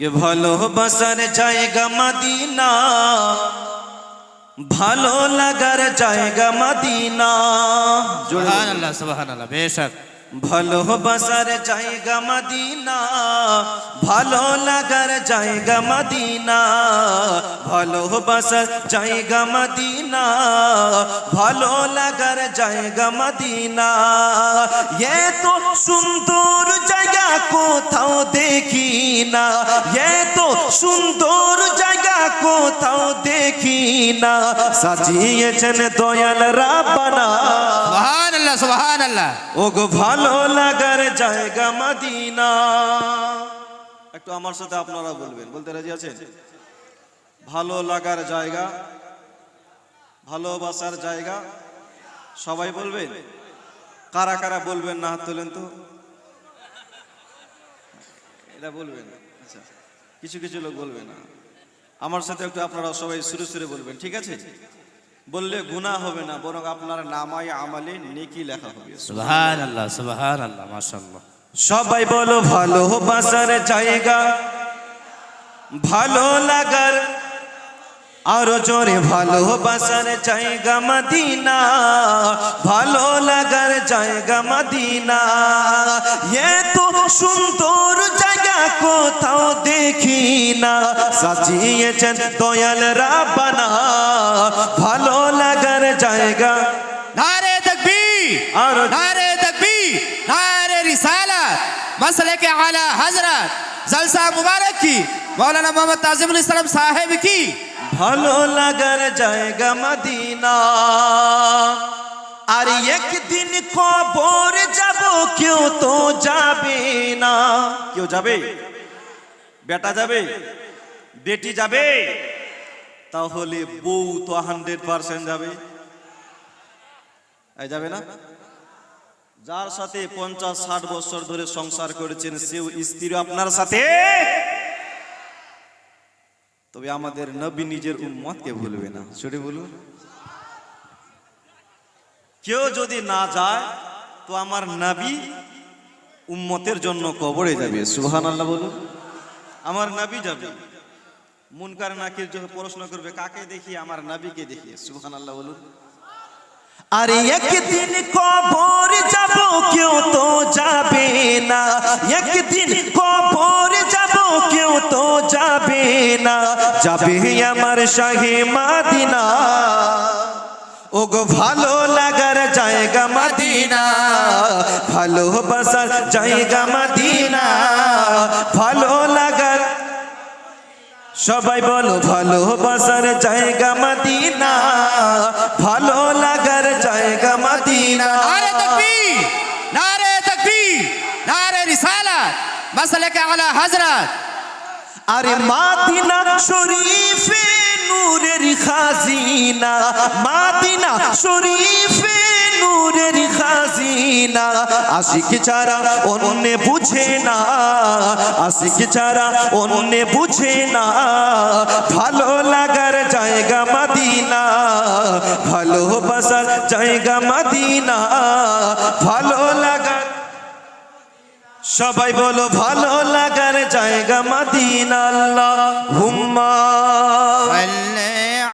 এ ভালোবাসার জায়গা মদিনা ভালো লাগার জায়গা মদিনা সুবহান আল্লাহ সুবহান আল্লাহ বেশক ভালোবাসার জায়গা মদিনা ভালো লাগার জায়গা মদিনা ভালোবাসার জায়গা মদিনা ভালো লাগার জায়গা মদিনা। এ তো সুন্দর জায়গা কোথাও দেখি না এ তো সুন্দর জায়গা কোথাও দেখি না সাজিয়েছেন দয়াল রাব্বানা। সুবহান আল্লাহ সুবহান আল্লাহ ওগো ভালো লাগার জায়গা মদিনা। একটু আমার সাথে আপনারা বলবেন বলতে রাজি আছেন? ভালো লাগার জায়গা ভালোবাসার জায়গা। সবাই বলবেন? কারা কারা বলবেন না হাত তোলেন তো? এটা বলবেন আচ্ছা কিছু কিছু লোক বলবে না। আমার সাথে একটু আপনারা সবাই সুরে সুরে বলবেন ঠিক আছে? বললে গুনাহ হবে না বরং আপনার নামায় আমালে নেকি লেখা হবে। সুবহান আল্লাহ সুবহান আল্লাহ মাশাআল্লাহ। সবাই বলো ভালোবাসার জায়গা। ভালো লাগার আরও জোরে ভালোবাসার জায়গা মদিনা ভালো লাগার জায়গা মদিনা। এ তো সুন্দর জায়গা কোথাও দেখি না সাজিয়েছেন দয়াল রাবানা ভালো লাগার জায়গা। নারে দেখবি আরও নারে দেখবি নারে রিসালা মসলে কে আলা হজরত জলসা মুবারক। কি মৌলানা মোহাম্মদ তাজিমুল ইসলাম সাহেব কি? ভালো লাগার জায়গা মদিনা। আর একদিন কবর যাব, কেউ তো যাবে না। কেউ যাবে? বেটা যাবে? বেটি যাবে? তাহলে বউ তো হান্ড্রেড পার্সেন্ট যাবে। যাবে না? যার সাথে পঞ্চাশ ষাট বছর ধরে সংসার করেছেন, সেও স্ত্রী আপনার সাথে? তবে আমাদের নবী নিজের উম্মতকে ভুলবে না। সেটা বলুন? কেউ যদি না যায়, তো আমার নবী উম্মতের জন্য কবরে যাবে। সুবহান আল্লাহ বলুন। আমার নবী যাবে। মুনকার নাকির যখন প্রশ্ন করবে, কাকে দেখি? আমার নবীকে দেখি। সুবহান আল্লাহ বলুন। আরে একদিন কবর যাব, কেউ তো যাবে না। একদিন কবর যাব, কেউ তো যাবে না। যাবে আমার শাহে মাদিনা? ও গো ভালো লাগার জায়গা মাদিনা। ভালোবাসার জায়গা মাদিনা। ভালো লাগার সবাই বলো ভালোবাসার জায়গা মাদিনা। ভালো লাগার জায়গা মাদিনা। নারে তাকবীর নারে তাকবীর, নারে রিসালাত। মাসলাকে আলা হযরত আরে মাদিনা শরীফে নূরের খাজিনা। মাদিনা শরীফে নূরের খাজিনা। আশিক ছাড়া অন্য বুঝে না। আশিক ছাড়া অন্য বুঝে না। ভালো লাগার জায়গা মদিনা। ভালোবাসার জায়গা মাদিনা। ভালো সবাই বলো ভালো লাগার জায়গা মাদিন আল্লাহ হুম্মা।